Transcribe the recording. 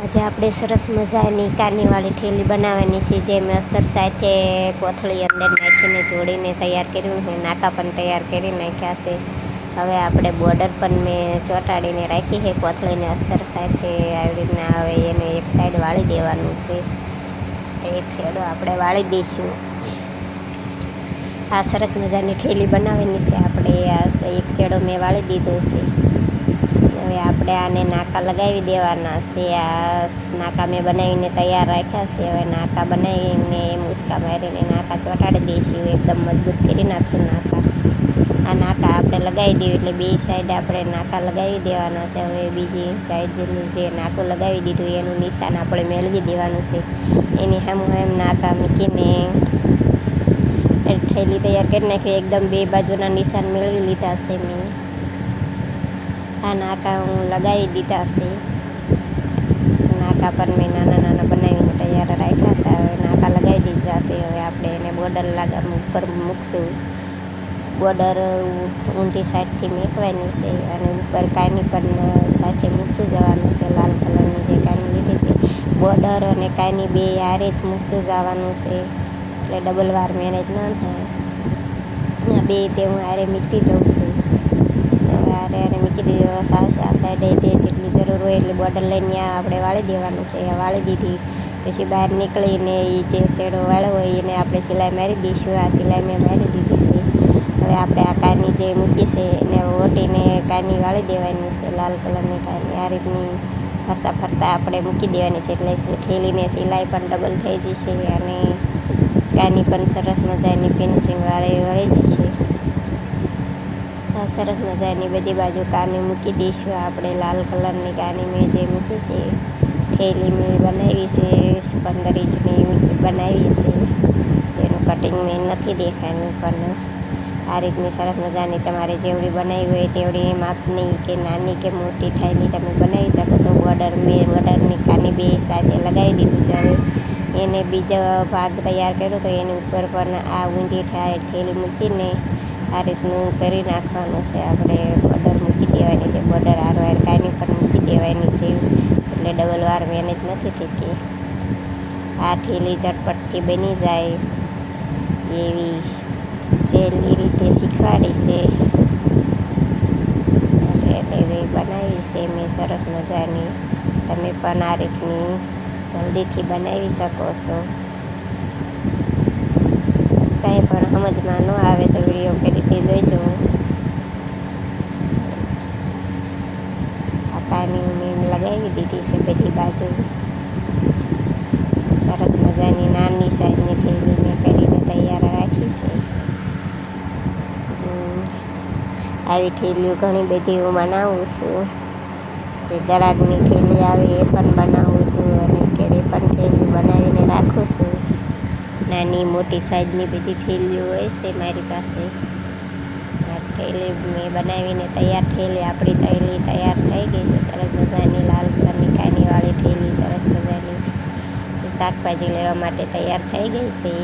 આજે આપણે સરસ મજાની કાનીવાળી થેલી બનાવવાની છે, જે મેં અસ્તર સાથે કોથળી અંદર નાખીને જોડીને તૈયાર કર્યું છે, નાકા પણ તૈયાર કરી નાખ્યા છે. હવે આપણે બોર્ડર પણ મેં ચોંટાડીને રાખી છે, કોથળીને અસ્તર સાથે આવી રીતના હવે એને એક સાઈડ વાળી દેવાનું છે. એક સાઈડ આપણે વાળી દઈશું. આ સરસ મજાની થેલી બનાવવાની છે, આપણે આ એક શેડો મેં વાળી દીધો છે. આપણે આને નાકા લગાવી દેવાના છે. આ નાકા મેં બનાવીને તૈયાર રાખ્યા છે. હવે નાકા બનાવીને મુસકા મારીને નાકા ચોંટાડી દઈશું. એકદમ મજબૂત કરી નાખશું નાકા. આ નાકા આપણે લગાવી દઈએ એટલે બે સાઈડ આપણે નાકા લગાવી દેવાના છે. હવે બીજી સાઈડ જે નાકું લગાવી દીધું એનું નિશાન આપણે મેળવી દેવાનું છે. એની સામું એમ નાકા મૂકીને થેલી તૈયાર કરી નાખી. એકદમ બે બાજુના નિશાન મેળવી લીધા છે મેં. આ નાકા હું લગાવી દીધા છે. નાકા પર મેં નાના નાના બનાવીને તૈયાર રાખ્યા હતા. હવે નાકા લગાવી દીધા છે. હવે આપણે એને બોર્ડર લાગા ઉપર મૂકશું. બોર્ડર ઊંધી સાઈડથી મેકવાની છે અને ઉપર કાની પણ સાથે મૂકતું જવાનું છે. લાલ કલરની જે કાની લીધી છે. બોર્ડર અને કાની બે હારે જ મૂકતું જવાનું છે. એટલે ડબલ વાર મેનેજ ન થાય. બે તે હું આરે મૂકતી દઉં છું. હવે એને મૂકી દીધી. આ સાઈડે જે જેટલી જરૂર હોય એટલી બોર્ડર લઈને આપણે વાળી દેવાનું છે. વાળી દીધી. પછી બહાર નીકળીને એ જે શેડો વાળો હોય એને આપણે સિલાઈ મારી દઈશું. આ સિલાઈ મેં મારી દીધી છે. હવે આપણે આ કાની જે મૂકી છે એને ઓટીને કાની વાળી દેવાની છે. લાલ કલરની કાની આ રીતની ફરતા ફરતા આપણે મૂકી દેવાની છે. એટલે ઠેલીને સિલાઈ પણ ડબલ થઈ જશે અને કાની પણ સરસ મજાની ફિનિશિંગ વાળી વળી જશે. આ સરસ મજાની બધી બાજુ કાની મૂકી દઈશું. આપણે લાલ કલરની કાની મેં જે મૂકી છે થેલી મેં બનાવી છે, પંદર ઇંચની બનાવી છે. જેનું કટિંગ મેં નથી દેખાયું, પણ આ રીતની સરસ મજાની તમારે જેવડી બનાવી હોય તેવડી માપની કે નાની કે મોટી થેલી તમે બનાવી શકો છો. બોર્ડર મેં બોર્ડરની કાની બે સાથે લગાવી દીધું છે હવે એને બીજો ભાગ તૈયાર કર્યો તો એની ઉપર પણ આ ઊંધી થાય ઠેલી મૂકીને આ રીતનું કરી નાખવાનું છે. આપણે બોર્ડર મૂકી દેવાની છે. બોર્ડર હારવાર કાંઈની પણ મૂકી દેવાની છે એટલે ડબલ વાર મેનેજ નથી થતી. આ ઠેલી ઝટપટથી બની જાય. એવી સહેલી રીતે શીખવાડી છે. એટલે બનાવી છે મેં સરસ મજાની. તમે પણ આ રીતની જલ્દીથી બનાવી શકો છો કંઈ પણ સમજમાં ન આવે તો વીડિયો ફરીથી જોઈજો કાની મેં લગાવી દીધી છે બધી બાજુ. સરસ મજાની નાની સાઈઝની થેલી મેં કરીને તૈયાર રાખી છે. આવી થેલીઓ ઘણી બધી હું બનાવું છું. જે ગરાગની થેલી આવે એ પણ બનાવું છું અને કેરી પણ થેલી નાની મોટી સાઈઝની બધી થેલીઓ હોય છે મારી પાસે. થેલી મેં બનાવીને તૈયાર થયેલી, આપણી થેલી તૈયાર થઈ ગઈ છે. સરસ મજાની લાલ કલરની કાનીવાળી થેલી, સરસ મજાની શાકભાજી લેવા માટે તૈયાર થઈ ગઈ છે.